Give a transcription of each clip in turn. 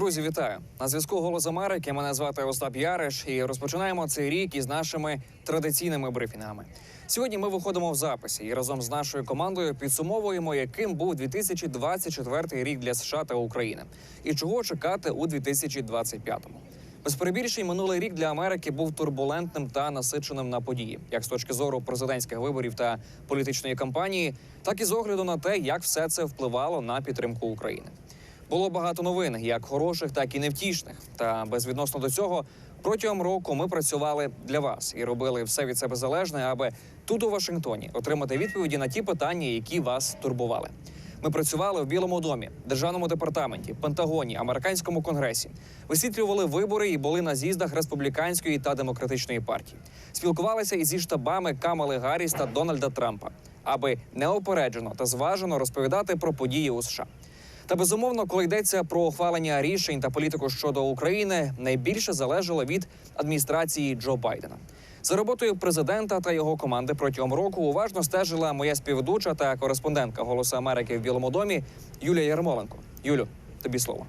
Друзі, вітаю на зв'язку Голос Америки. Мене звати Остап Яриш, і розпочинаємо цей рік із нашими традиційними брифінгами. Сьогодні ми виходимо в записі і разом з нашою командою підсумовуємо, яким був 2024 рік для США та України, і чого чекати у 2025-му. Без перебільшень минулий рік для Америки був турбулентним та насиченим на події, як з точки зору президентських виборів та політичної кампанії, так і з огляду на те, як все це впливало на підтримку України. Було багато новин, як хороших, так і невтішних. Та безвідносно до цього, протягом року ми працювали для вас і робили все від себе залежне, аби тут у Вашингтоні отримати відповіді на ті питання, які вас турбували. Ми працювали в Білому домі, державному департаменті, Пентагоні, американському конгресі, висвітлювали вибори і були на з'їздах республіканської та демократичної партії. Спілкувалися із зі штабами Камали Гарріс та Дональда Трампа, аби неопереджено та зважено розповідати про події у США. Та безумовно, коли йдеться про ухвалення рішень та політику щодо України, найбільше залежало від адміністрації Джо Байдена. За роботою президента та його команди протягом року уважно стежила моя співведуча та кореспондентка Голосу Америки в Білому домі Юлія Ярмоленко. Юлю, тобі слово.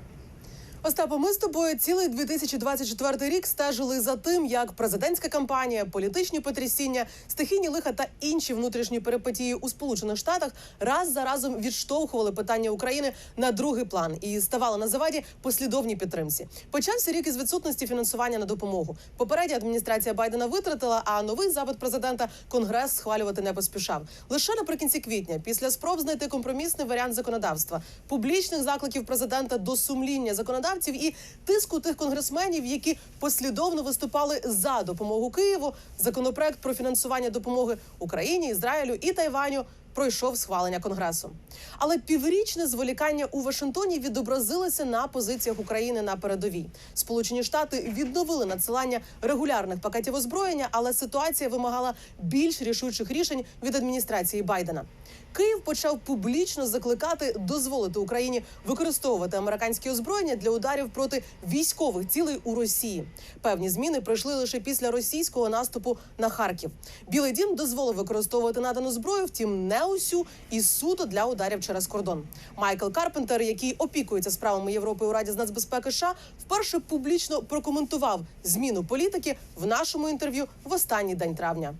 Остапо, ми з тобою цілий 2024 рік стежили за тим, як президентська кампанія, політичні потрясіння, стихійні лиха та інші внутрішні перипетії у Сполучених Штатах раз за разом відштовхували питання України на другий план і ставали на заваді послідовній підтримці. Почався рік із відсутності фінансування на допомогу. Попередня адміністрація Байдена витратила, а новий запит президента Конгрес схвалювати не поспішав. Лише наприкінці квітня, після спроб знайти компромісний варіант законодавства, публічних закликів президента до сумління законодавців і тиску тих конгресменів, які послідовно виступали за допомогу Києву. Законопроект про фінансування допомоги Україні, Ізраїлю і Тайваню. Пройшов схвалення конгресу, але піврічне зволікання у Вашингтоні відобразилося на позиціях України на передовій. Сполучені Штати відновили надсилання регулярних пакетів озброєння, але ситуація вимагала більш рішучих рішень від адміністрації Байдена. Київ почав публічно закликати дозволити Україні використовувати американське озброєння для ударів проти військових цілей у Росії. Певні зміни пройшли лише після російського наступу на Харків. Білий дім дозволив використовувати надану зброю, втім не усю і суто для ударів через кордон. Майкл Карпентер, який опікується справами Європи у Раді з нацбезпеки США, вперше публічно прокоментував зміну політики в нашому інтерв'ю в останній день травня.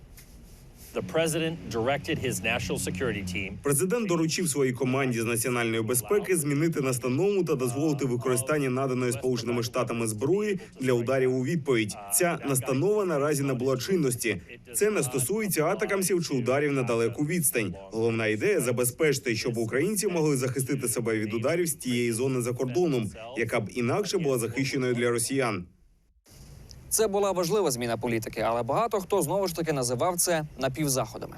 Президент доручив своїй команді з національної безпеки змінити настанову та дозволити використання наданої сполученими штатами зброї для ударів у відповідь. Ця настанова наразі набула чинності. Це не стосується атакамсів чи ударів на далеку відстань. Головна ідея забезпечити, щоб українці могли захистити себе від ударів з тієї зони за кордоном, яка б інакше була захищеною для росіян. Це була важлива зміна політики, але багато хто знову ж таки називав це напівзаходами.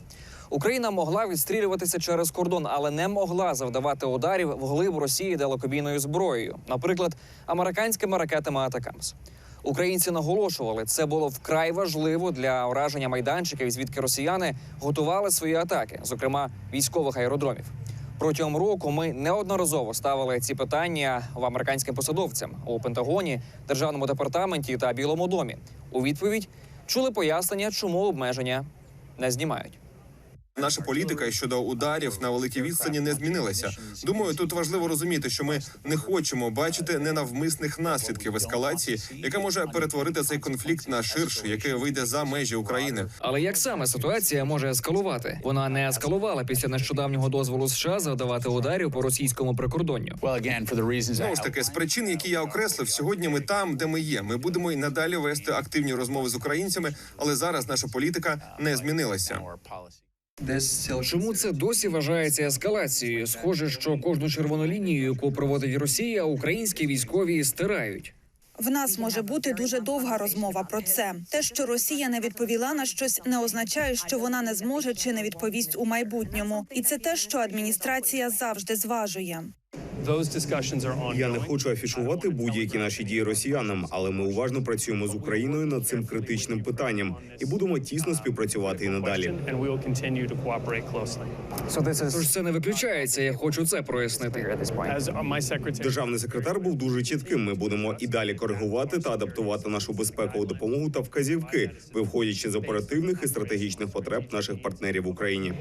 Україна могла відстрілюватися через кордон, але не могла завдавати ударів вглиб Росії далекобійною зброєю, наприклад, американськими ракетами Атакамс. Українці наголошували, це було вкрай важливо для ураження майданчиків, звідки росіяни готували свої атаки, зокрема військових аеродромів. Протягом року ми неодноразово ставили ці питання в американським посадовцям у Пентагоні, державному департаменті та Білому домі. У відповідь чули пояснення, чому обмеження не знімають. Наша політика щодо ударів на великій відстані не змінилася. Думаю, тут важливо розуміти, що ми не хочемо бачити ненавмисних наслідків ескалації, яка може перетворити цей конфлікт на ширший, який вийде за межі України. Але як саме ситуація може ескалувати? Вона не ескалувала після нещодавнього дозволу США завдавати ударів по російському прикордонню. Знову ж таки, з причин, які я окреслив, сьогодні ми там, де ми є. Ми будемо й надалі вести активні розмови з українцями, але зараз наша політика не змінилася. Чому це досі вважається ескалацією? Схоже, що кожну червону лінію, яку проводить Росія, українські військові стирають. В нас може бути дуже довга розмова про це. Те, що Росія не відповіла на щось, не означає, що вона не зможе чи не відповість у майбутньому, і це те, що адміністрація завжди зважує. Those discussions Я не хочу афішувати будь-які наші дії росіянам, але ми уважно працюємо з Україною над цим критичним питанням і будемо тісно співпрацювати і надалі. And we will continue to cooperate closely. Тож це не виключається. Я хочу це прояснити. Державний секретар був дуже чітким. Ми будемо і далі коригувати та адаптувати нашу безпекову допомогу та вказівки, виходячи з оперативних і стратегічних потреб наших партнерів в Україні.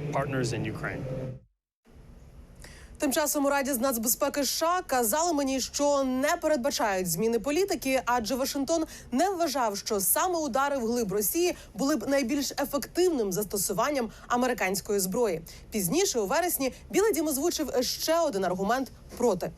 Тим часом у Раді з нацбезпеки США казали мені, що не передбачають зміни політики, адже Вашингтон не вважав, що саме удари в глиб Росії були б найбільш ефективним застосуванням американської зброї. Пізніше у вересні Білий Дім озвучив ще один аргумент проти.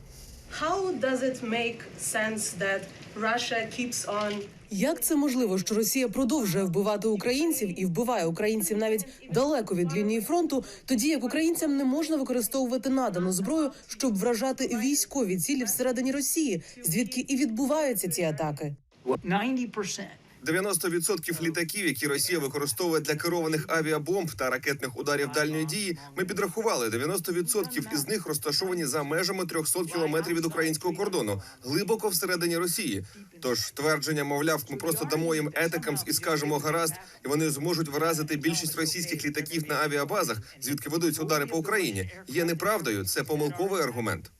How does it make sense that Russia keeps on як це можливо, що Росія продовжує вбивати українців і вбиває українців навіть далеко від лінії фронту, тоді як українцям не можна використовувати надану зброю, щоб вражати військові цілі всередині Росії, звідки і відбуваються ці атаки? 90%. 90% літаків, які Росія використовує для керованих авіабомб та ракетних ударів дальньої дії, ми підрахували. 90% із них розташовані за межами 300 кілометрів від українського кордону, глибоко всередині Росії. Тож твердження, мовляв, ми просто дамо їм етакамс і скажемо гаразд, і вони зможуть вразити більшість російських літаків на авіабазах, звідки ведуться удари по Україні. Є неправдою. Це помилковий аргумент.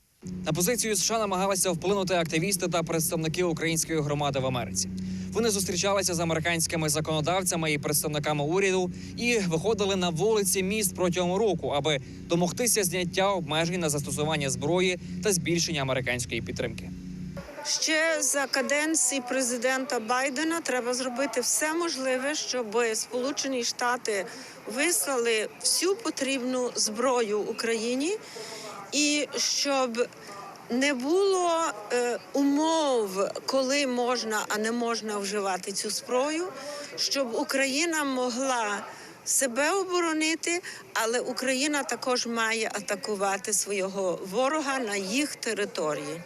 На позицію США намагалися вплинути активісти та представники української громади в Америці. Вони зустрічалися з американськими законодавцями і представниками уряду і виходили на вулиці міст протягом року, аби домогтися зняття обмежень на застосування зброї та збільшення американської підтримки. Ще за каденції президента Байдена треба зробити все можливе, щоб Сполучені Штати вислали всю потрібну зброю Україні, і щоб не було е, умов, коли можна, а не можна вживати цю зброю, щоб Україна могла себе оборонити, але Україна також має атакувати свого ворога на їх території.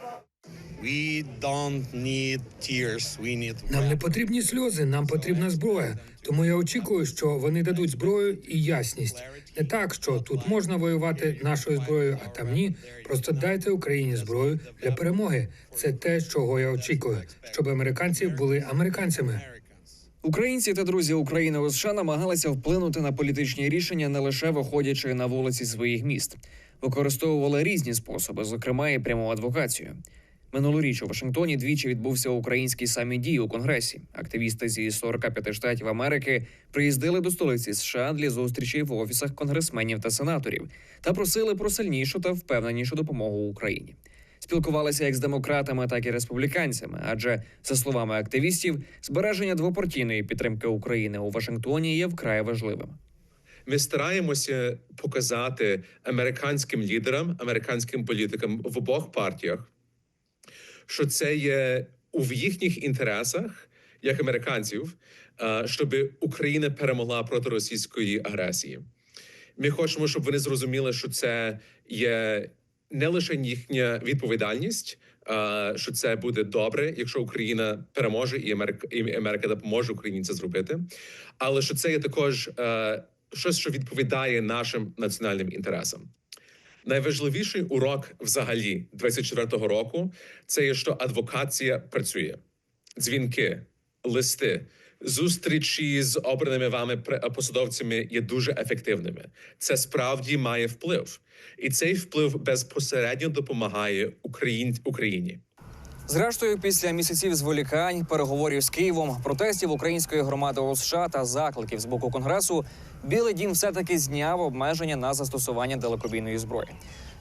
We don't need tears. We need Нам не потрібні сльози, нам потрібна зброя. Тому я очікую, що вони дадуть зброю і ясність. Не так, що тут можна воювати нашою зброєю, а там ні. Просто дайте Україні зброю для перемоги. Це те, чого я очікую, щоб американці були американцями. Українці та друзі України у США намагалися вплинути на політичні рішення не лише виходячи на вулиці своїх міст, використовували різні способи, зокрема і пряму адвокацію. Минулоріч у Вашингтоні двічі відбувся український саміт дій у Конгресі. Активісти зі 45 штатів Америки приїздили до столиці США для зустрічей в офісах конгресменів та сенаторів та просили про сильнішу та впевненішу допомогу Україні. Спілкувалися як з демократами, так і республіканцями. Адже, за словами активістів, збереження двопартійної підтримки України у Вашингтоні є вкрай важливим. Ми стараємося показати американським лідерам, американським політикам в обох партіях, що це є у їхніх інтересах, як американців, е, щоб Україна перемогла проти російської агресії. Ми хочемо, щоб вони зрозуміли, що це є не лише їхня відповідальність, е, що це буде добре, якщо Україна переможе, і Америка, і Америка допоможе Україні це зробити, але що це є також е, щось, що відповідає нашим національним інтересам. Найважливіший урок взагалі 24-го року це є, що адвокація працює. Дзвінки, листи, зустрічі з обраними вами посадовцями є дуже ефективними. Це справді має вплив, і цей вплив безпосередньо допомагає Україн... Україні. Зрештою, після місяців зволікань, переговорів з Києвом, протестів української громади у США та закликів з боку конгресу, Білий Дім все таки зняв обмеження на застосування далекобійної зброї.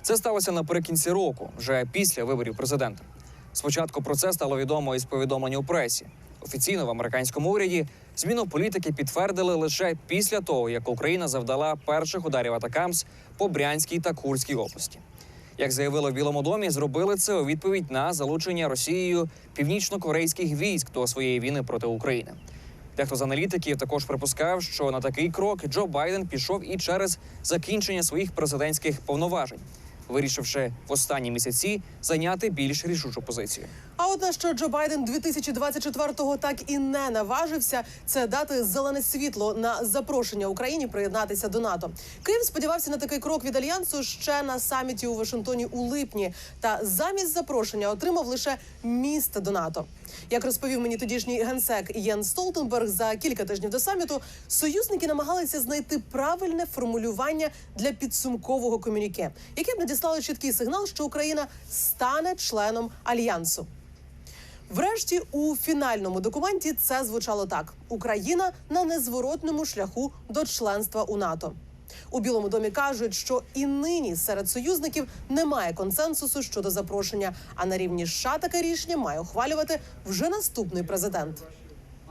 Це сталося наприкінці року, вже після виборів президента. Спочатку про це стало відомо із повідомлень у пресі. Офіційно в американському уряді зміну політики підтвердили лише після того, як Україна завдала перших ударів атакамс по Брянській та Курській області. Як заявили в Білому домі, зробили це у відповідь на залучення Росією північно-корейських військ до своєї війни проти України. Дехто з аналітиків також припускав, що на такий крок Джо Байден пішов і через закінчення своїх президентських повноважень, вирішивши в останні місяці зайняти більш рішучу позицію. А от на що Джо Байден 2024-го так і не наважився, це дати зелене світло на запрошення Україні приєднатися до НАТО. Київ сподівався на такий крок від альянсу ще на саміті у Вашингтоні у липні. Та замість запрошення отримав лише місце до НАТО. Як розповів мені тодішній генсек Єн Столтенберг за кілька тижнів до саміту, союзники намагалися знайти правильне формулювання для підсумкового комюніке, яке б надіслало чіткий сигнал, що Україна стане членом альянсу. Врешті, у фінальному документі це звучало так: Україна на незворотному шляху до членства у НАТО. У Білому домі кажуть, що і нині серед союзників немає консенсусу щодо запрошення. А на рівні США таке рішення має ухвалювати вже наступний президент.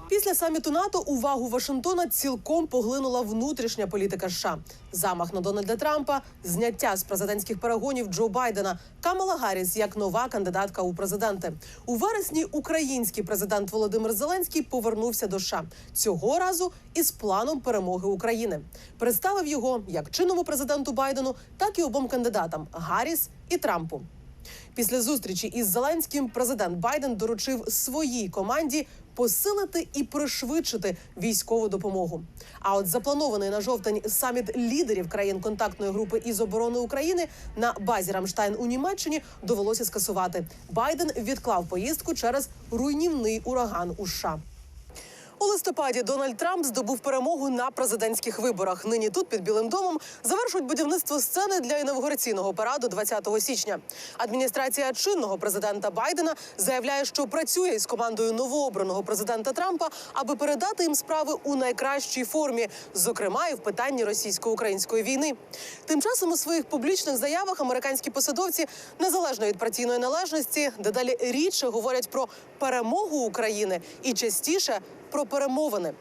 Після саміту НАТО увагу Вашингтона цілком поглинула внутрішня політика США. Замах на Дональда Трампа, зняття з президентських перегонів Джо Байдена, Камала Гарріс як нова кандидатка у президенти. У вересні український президент Володимир Зеленський повернувся до США цього разу із планом перемоги України. Представив його як чинному президенту Байдену, так і обом кандидатам Гарріс і Трампу. Після зустрічі із Зеленським президент Байден доручив своїй команді посилити і пришвидшити військову допомогу. А от запланований на жовтень саміт лідерів країн контактної групи із оборони України на базі Рамштайн у Німеччині довелося скасувати. Байден відклав поїздку через руйнівний ураган у США. У листопаді Дональд Трамп здобув перемогу на президентських виборах. Нині тут під Білим домом завершують будівництво сцени для інавгураційного параду 20 січня. Адміністрація чинного президента Байдена заявляє, що працює із командою новообраного президента Трампа, аби передати їм справи у найкращій формі, зокрема і в питанні російсько-української війни. Тим часом у своїх публічних заявах американські посадовці, незалежно від партійної належності, дедалі рідше говорять про перемогу України і частіше про перемовини.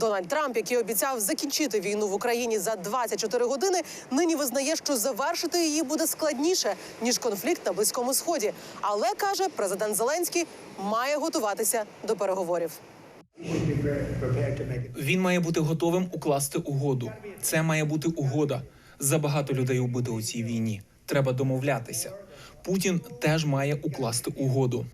Дональд Трамп, який обіцяв закінчити війну в Україні за 24 години, нині визнає, що завершити її буде складніше ніж конфлікт на близькому сході. Але каже, президент Зеленський має готуватися до переговорів. Він має бути готовим укласти угоду. Це має бути угода. Забагато людей убито у цій війні. Треба домовлятися. Путін теж має укласти угоду.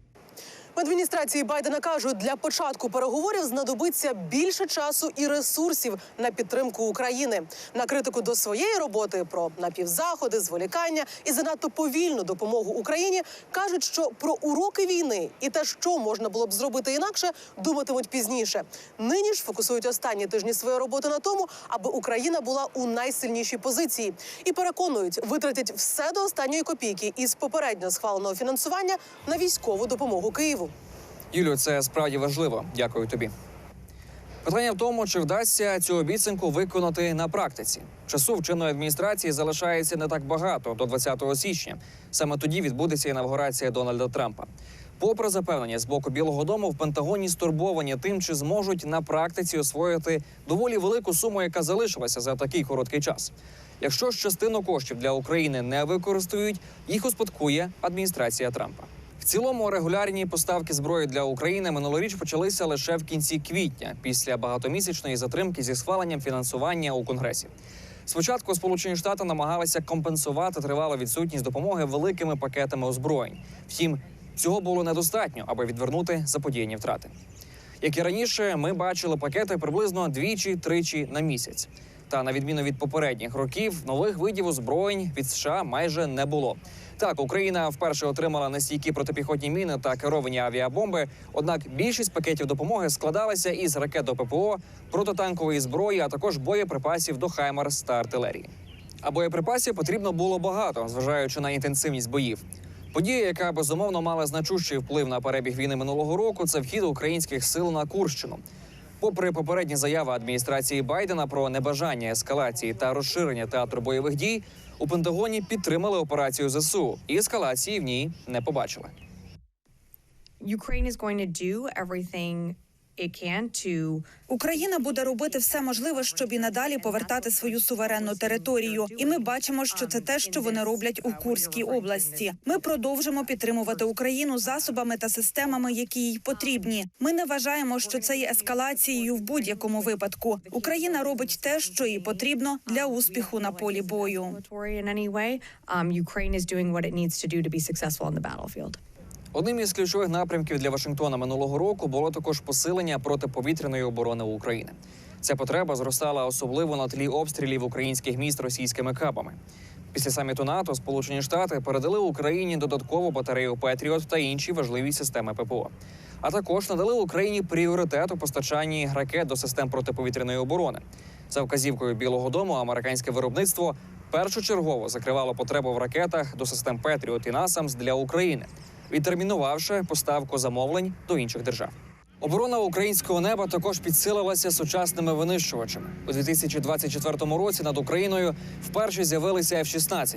В адміністрації Байдена кажуть, для початку переговорів знадобиться більше часу і ресурсів на підтримку України. На критику до своєї роботи про напівзаходи, зволікання і занадто повільну допомогу Україні кажуть, що про уроки війни і те, що можна було б зробити інакше, думатимуть пізніше. Нині ж фокусують останні тижні своєї роботи на тому, аби Україна була у найсильнішій позиції, і переконують, витратять все до останньої копійки із попередньо схваленого фінансування на військову допомогу Києву. Юлю, це справді важливо. Дякую тобі. Питання в тому, чи вдасться цю обіцянку виконати на практиці. Часу в адміністрації залишається не так багато до 20 січня. Саме тоді відбудеться інавгурація Дональда Трампа. Попри запевнення з боку Білого Дому, в Пентагоні стурбовані тим, чи зможуть на практиці освоїти доволі велику суму, яка залишилася за такий короткий час. Якщо ж частину коштів для України не використають, їх успадкує адміністрація Трампа. В цілому регулярні поставки зброї для України минулоріч почалися лише в кінці квітня, після багатомісячної затримки зі схваленням фінансування у конгресі. Спочатку Сполучені Штати намагалися компенсувати тривалу відсутність допомоги великими пакетами озброєнь. Втім, цього було недостатньо, аби відвернути заподіяні втрати. Як і раніше, ми бачили пакети приблизно двічі-тричі на місяць. Та на відміну від попередніх років, нових видів озброєнь від США майже не було. Так, Україна вперше отримала нестійкі протипіхотні міни та керовані авіабомби. Однак більшість пакетів допомоги складалася із ракет до ППО, протитанкової зброї, а також боєприпасів до Хаймарс та артилерії. А боєприпасів потрібно було багато, зважаючи на інтенсивність боїв. Подія, яка безумовно мала значущий вплив на перебіг війни минулого року, це вхід українських сил на Курщину. Попри попередні заяви адміністрації Байдена про небажання ескалації та розширення театру бойових дій, у Пентагоні підтримали операцію ЗСУ і ескалації в ній не побачили. Ukraine is going to do everything Україна буде робити все можливе, щоб і надалі повертати свою суверенну територію. І ми бачимо, що це те, що вони роблять у Курській області. Ми продовжимо підтримувати Україну засобами та системами, які їй потрібні. Ми не вважаємо, що це є ескалацією в будь-якому випадку. Україна робить те, що їй потрібно для успіху на полі бою. Одним із ключових напрямків для Вашингтона минулого року було також посилення протиповітряної оборони України. Ця потреба зростала особливо на тлі обстрілів українських міст російськими кабами. Після саміту НАТО Сполучені Штати передали Україні додаткову батарею Петріот та інші важливі системи ППО. А також надали Україні пріоритет у постачанні ракет до систем протиповітряної оборони. За вказівкою Білого Дому американське виробництво першочергово закривало потребу в ракетах до систем Петріот і Насамс для України, відтермінувавши поставку замовлень до інших держав. Оборона українського неба також підсилилася сучасними винищувачами. У 2024 році над Україною вперше з'явилися F-16.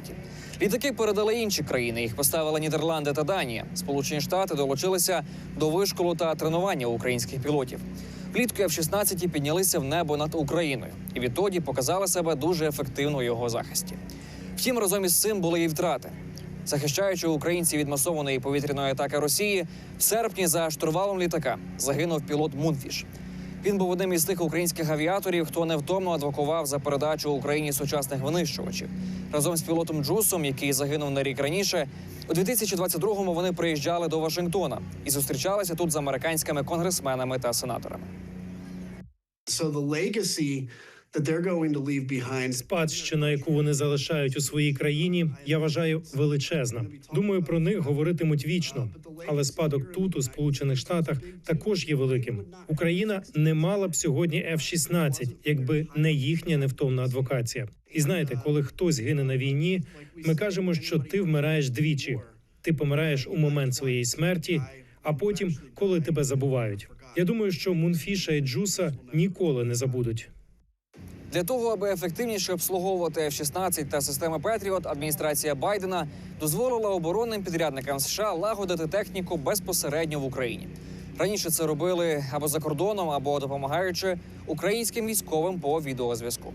Літаки передали інші країни. Їх поставили Нідерланди та Данія. Сполучені Штати долучилися до вишколу та тренування українських пілотів. Влітку F-16 піднялися в небо над Україною і відтоді показали себе дуже ефективно у його захисті. Втім, разом із цим були і втрати. Захищаючи українців від масованої повітряної атаки Росії, в серпні за штурвалом літака загинув пілот Мунфіш. Він був одним із тих українських авіаторів, хто невтомно адвокував за передачу Україні сучасних винищувачів. Разом з пілотом Джусом, який загинув на рік раніше, у 2022-му вони приїжджали до Вашингтона і зустрічалися тут з американськими конгресменами та сенаторами. So the legacy Спадщина, яку вони залишають у своїй країні, я вважаю величезна. Думаю, про них говоритимуть вічно. Але спадок тут, у Сполучених Штатах, також є великим. Україна не мала б сьогодні F-16, якби не їхня невтомна адвокація. І знаєте, коли хтось гине на війні, ми кажемо, що ти вмираєш двічі. Ти помираєш у момент своєї смерті, а потім, коли тебе забувають. Я думаю, що Мунфіша і Джуса ніколи не забудуть. Для того, аби ефективніше обслуговувати F-16 та системи Петріот, адміністрація Байдена дозволила оборонним підрядникам США лагодити техніку безпосередньо в Україні. Раніше це робили або за кордоном, або допомагаючи українським військовим по відеозв'язку.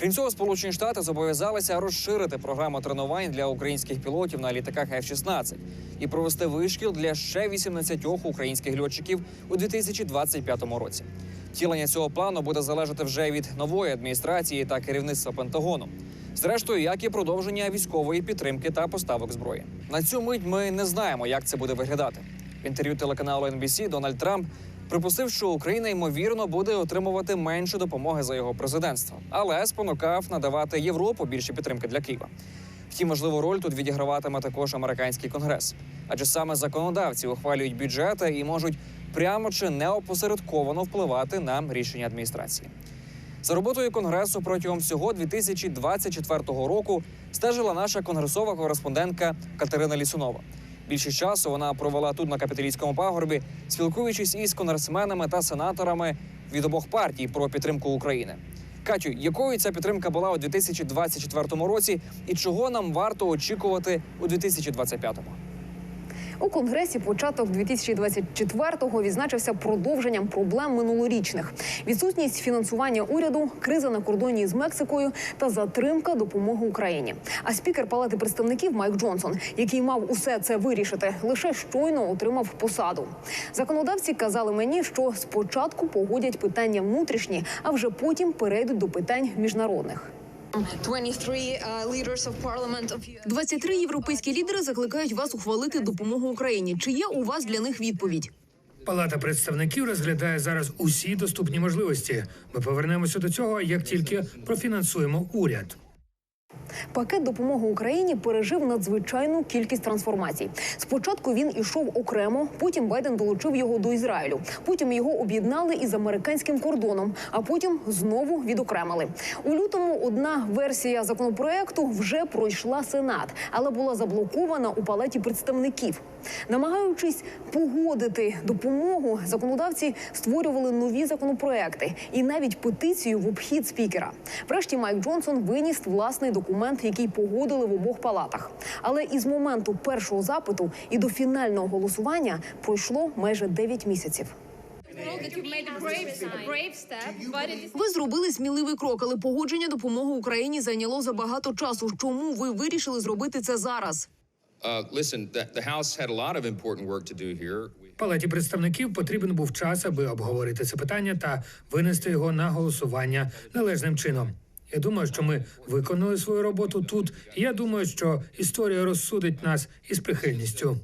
Крім цього, Сполучені Штати зобов'язалися розширити програму тренувань для українських пілотів на літаках F-16 і провести вишкіл для ще 18 українських льотчиків у 2025 році. Втілення цього плану буде залежати вже від нової адміністрації та керівництва Пентагону. Зрештою, як і продовження військової підтримки та поставок зброї. На цю мить ми не знаємо, як це буде виглядати. В інтерв'ю телеканалу NBC Дональд Трамп припустив, що Україна ймовірно буде отримувати менше допомоги за його президентство, але спонукав надавати Європу більше підтримки для Києва. Втім, важливу роль тут відіграватиме також американський конгрес, адже саме законодавці ухвалюють бюджети і можуть прямо чи неопосередковано впливати на рішення адміністрації. За роботою конгресу протягом всього 2024 року стежила наша конгресова кореспондентка Катерина Лісунова. Більшість часу вона провела тут на капітолійському пагорбі, спілкуючись із конгресменами та сенаторами від обох партій про підтримку України. Катю, якою ця підтримка була у 2024 році, і чого нам варто очікувати у 2025-му? У конгресі початок 2024-го відзначився продовженням проблем минулорічних: відсутність фінансування уряду, криза на кордоні з Мексикою та затримка допомоги Україні. А спікер Палати представників Майк Джонсон, який мав усе це вирішити, лише щойно отримав посаду. Законодавці казали мені, що спочатку погодять питання внутрішні, а вже потім перейдуть до питань міжнародних. 23 європейські лідери закликають вас ухвалити допомогу Україні. Чи є у вас для них відповідь? Палата представників розглядає зараз усі доступні можливості. Ми повернемося до цього, як тільки профінансуємо уряд. Пакет допомоги Україні пережив надзвичайну кількість трансформацій. Спочатку він ішов окремо, потім Байден долучив його до Ізраїлю. Потім його об'єднали із американським кордоном, а потім знову відокремили. У лютому одна версія законопроекту вже пройшла сенат, але була заблокована у палаті представників. Намагаючись погодити допомогу, законодавці створювали нові законопроекти і навіть петицію в обхід спікера. Врешті Майк Джонсон виніс власний документ, який погодили в обох палатах. Але із моменту першого запиту і до фінального голосування пройшло майже 9 місяців. Ви зробили сміливий крок, але погодження допомоги Україні зайняло забагато часу. Чому ви вирішили зробити це зараз? Uh. Палаті представників потрібен був час, аби обговорити це питання та винести його на голосування належним чином. Я думаю, що ми виконали свою роботу тут. Я думаю, що історія розсудить нас із прихильністю.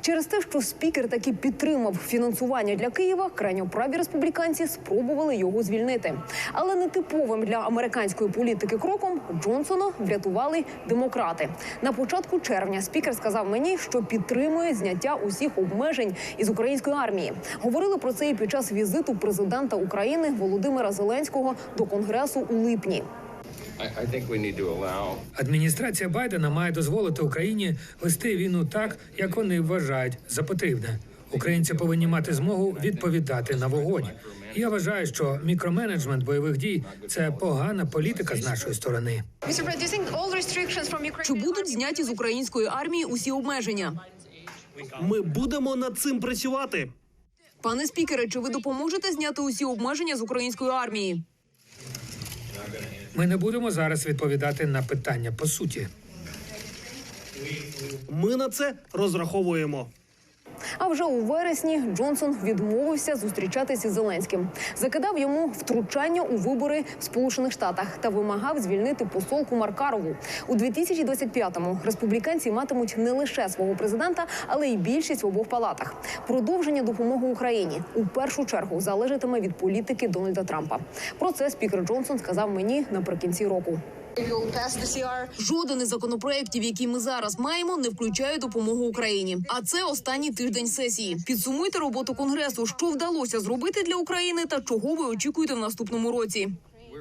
Через те, що спікер таки підтримав фінансування для Києва, крайньоправі республіканці спробували його звільнити. Але нетиповим для американської політики кроком Джонсона врятували демократи. На початку червня спікер сказав мені, що підтримує зняття усіх обмежень із української армії. Говорили про це і під час візиту президента України Володимира Зеленського до конгресу у липні. Адміністрація Байдена має дозволити Україні вести війну так, як вони вважають за потрібне. Українці повинні мати змогу відповідати на вогонь. Я вважаю, що мікроменеджмент бойових дій це погана політика з нашої сторони. Чи будуть зняті з української армії усі обмеження? Ми будемо над цим працювати. Пане спікере, чи ви допоможете зняти усі обмеження з української армії? Ми не будемо зараз відповідати на питання по суті. Ми на це розраховуємо. А вже у вересні Джонсон відмовився зустрічатися із Зеленським, закидав йому втручання у вибори в Сполучених Штатах та вимагав звільнити посолку Маркарову. У 2025-му республіканці матимуть не лише свого президента, але й більшість в обох палатах. Продовження допомоги Україні у першу чергу залежатиме від політики Дональда Трампа. Про це спікер Джонсон сказав мені наприкінці року. Жоден із законопроєктів, які ми зараз маємо, не включає допомогу Україні. А це останній тиждень сесії. Підсумуйте роботу конгресу. Що вдалося зробити для України та чого ви очікуєте в наступному році?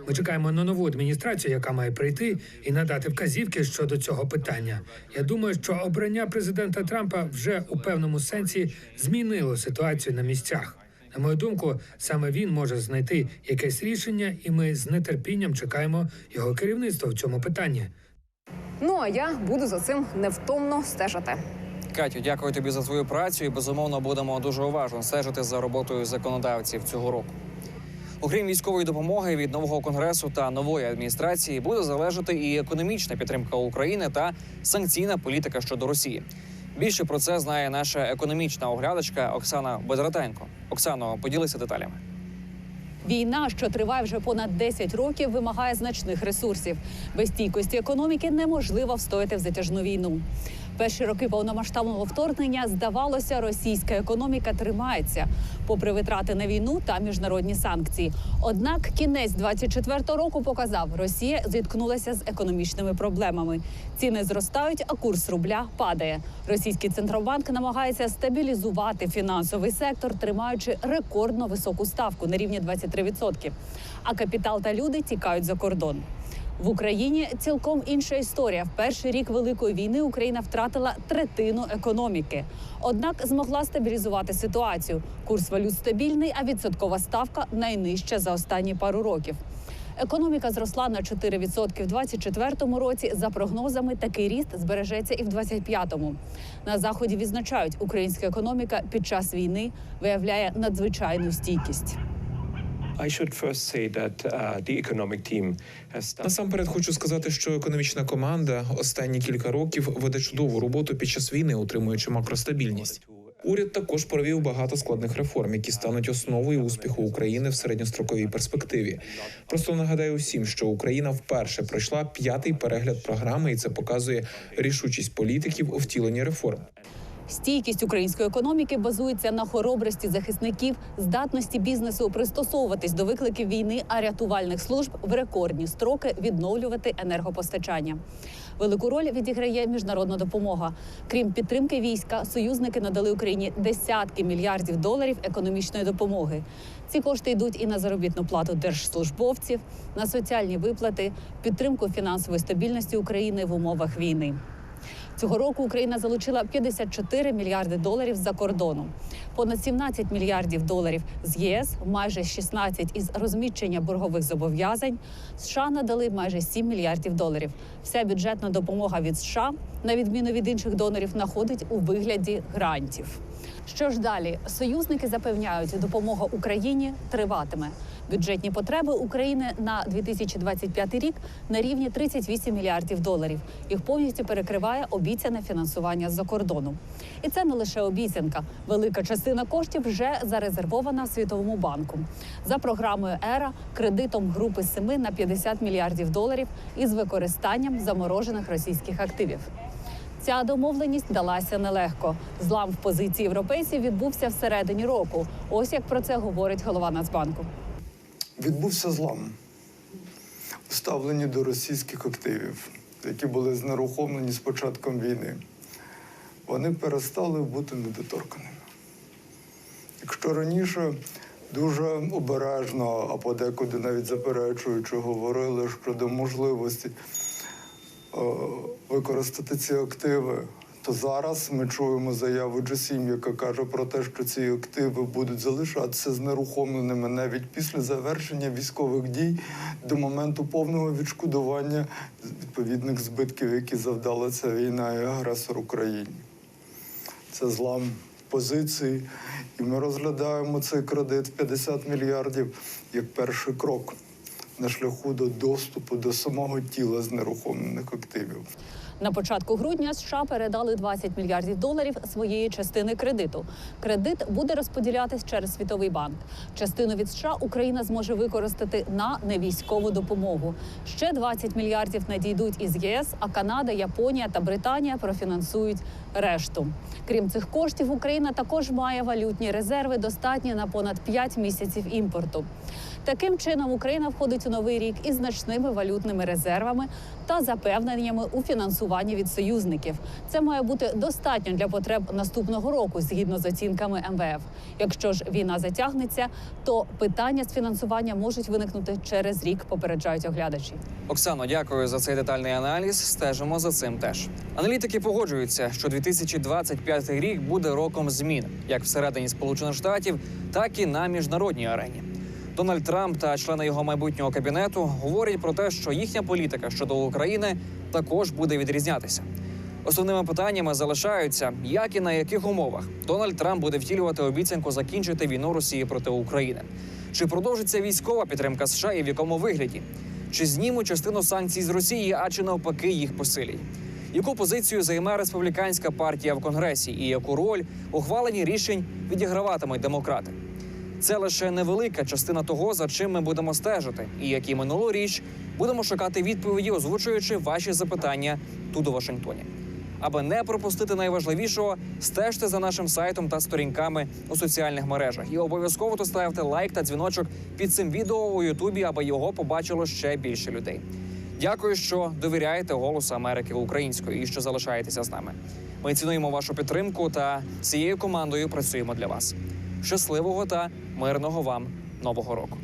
Ми чекаємо на нову адміністрацію, яка має прийти і надати вказівки щодо цього питання. Я думаю, що обрання президента Трампа вже у певному сенсі змінило ситуацію на місцях. На мою думку, саме він може знайти якесь рішення, і ми з нетерпінням чекаємо його керівництва в цьому питанні. Ну а я буду за цим невтомно стежити. Катю, дякую тобі за твою працю і безумовно будемо дуже уважно стежити за роботою законодавців цього року. Окрім військової допомоги від нового конгресу та нової адміністрації буде залежати і економічна підтримка України та санкційна політика щодо Росії. Більше про це знає наша економічна оглядачка Оксана Безратенко. Оксано, поділися деталями. Війна, що триває вже понад 10 років, вимагає значних ресурсів. Без стійкості економіки неможливо встояти в затяжну війну. Перші роки повномасштабного вторгнення здавалося, російська економіка тримається, попри витрати на війну та міжнародні санкції. Однак кінець 24-го року показав, Росія зіткнулася з економічними проблемами. Ціни зростають, а курс рубля падає. Російський центробанк намагається стабілізувати фінансовий сектор, тримаючи рекордно високу ставку на рівні 23%. А капітал та люди тікають за кордон. В Україні цілком інша історія. В перший рік великої війни Україна втратила третину економіки. Однак змогла стабілізувати ситуацію. Курс валют стабільний, а відсоткова ставка найнижча за останні пару років. Економіка зросла на 4% в 2024 році. За прогнозами, такий ріст збережеться і в 2025-му. На заході відзначають, українська економіка під час війни виявляє надзвичайну стійкість. Насамперед хочу сказати, що економічна команда останні кілька років веде чудову роботу під час війни, утримуючи макростабільність. Уряд також провів багато складних реформ, які стануть основою успіху України в середньостроковій перспективі. Просто нагадаю всім, що Україна вперше пройшла п'ятий перегляд програми, і це показує рішучість політиків у втіленні реформ. Стійкість української економіки базується на хоробрості захисників, здатності бізнесу пристосовуватись до викликів війни, а рятувальних служб в рекордні строки відновлювати енергопостачання. Велику роль відіграє міжнародна допомога. Крім підтримки війська, союзники надали Україні десятки мільярдів доларів економічної допомоги. Ці кошти йдуть і на заробітну плату держслужбовців, на соціальні виплати, підтримку фінансової стабільності України в умовах війни. Цього року Україна залучила 54 мільярди доларів з-за кордону, понад 17 мільярдів доларів з ЄС, майже 16 із розміщення боргових зобов'язань. США надали майже 7 мільярдів доларів. Вся бюджетна допомога від США, на відміну від інших донорів, находить у вигляді грантів. Що ж далі? Союзники запевняють, допомога Україні триватиме. Бюджетні потреби України на 2025 рік на рівні 38 мільярдів доларів. Їх повністю перекриває обіцяне фінансування з-за кордону. І це не лише обіцянка. Велика частина коштів вже зарезервована Світовому банку. За програмою ЕРА кредитом групи семи на 50 мільярдів доларів із використанням заморожених російських активів. Ця домовленість далася нелегко. Злам в позиції європейців відбувся всередині року. Ось як про це говорить голова Нацбанку. Відбувся злам у до російських активів, які були знерухомлені з початком війни. Вони перестали бути недоторканими. Якщо раніше дуже обережно, а подекуди навіть заперечуючи, говорили щодо можливості е, використати ці активи то зараз ми чуємо заяву Джасім, яка каже про те, що ці активи будуть залишатися знерухомленими навіть після завершення військових дій до моменту повного відшкодування відповідних збитків, які завдала ця війна і агресор Україні. Це злам позиції, і ми розглядаємо цей кредит в 50 мільярдів як перший крок на шляху до доступу до самого тіла знерухомлених активів. На початку грудня США передали 20 мільярдів доларів своєї частини кредиту. Кредит буде розподілятись через Світовий банк. Частину від США Україна зможе використати на невійськову допомогу. Ще 20 мільярдів надійдуть із ЄС, а Канада, Японія та Британія профінансують решту. Крім цих коштів, Україна також має валютні резерви, достатні на понад 5 місяців імпорту. Таким чином, Україна входить у новий рік із значними валютними резервами та запевненнями у фінансуванні від союзників. Це має бути достатньо для потреб наступного року, згідно з оцінками МВФ. Якщо ж війна затягнеться, то питання з фінансування можуть виникнути через рік, попереджають оглядачі. Оксано, дякую за цей детальний аналіз. Стежимо за цим теж. Аналітики погоджуються, що 2025 рік буде роком змін, як всередині Сполучених Штатів, так і на міжнародній арені. Дональд Трамп та члени його майбутнього кабінету говорять про те, що їхня політика щодо України також буде відрізнятися. Основними питаннями залишаються, як і на яких умовах Дональд Трамп буде втілювати обіцянку закінчити війну Росії проти України. Чи продовжиться військова підтримка США і в якому вигляді? Чи знімуть частину санкцій з Росії, а чи навпаки їх посилять? Яку позицію займе республіканська партія в конгресі, і яку роль у ухваленні рішень відіграватимуть демократи? Це лише невелика частина того, за чим ми будемо стежити, і як і минулоріч будемо шукати відповіді, озвучуючи ваші запитання тут у Вашингтоні. Аби не пропустити найважливішого, стежте за нашим сайтом та сторінками у соціальних мережах. І обов'язково то лайк та дзвіночок під цим відео у Ютубі, аби його побачило ще більше людей. Дякую, що довіряєте голосу Америки українською і що залишаєтеся з нами. Ми цінуємо вашу підтримку та цією командою працюємо для вас. Щасливого та мирного вам нового року.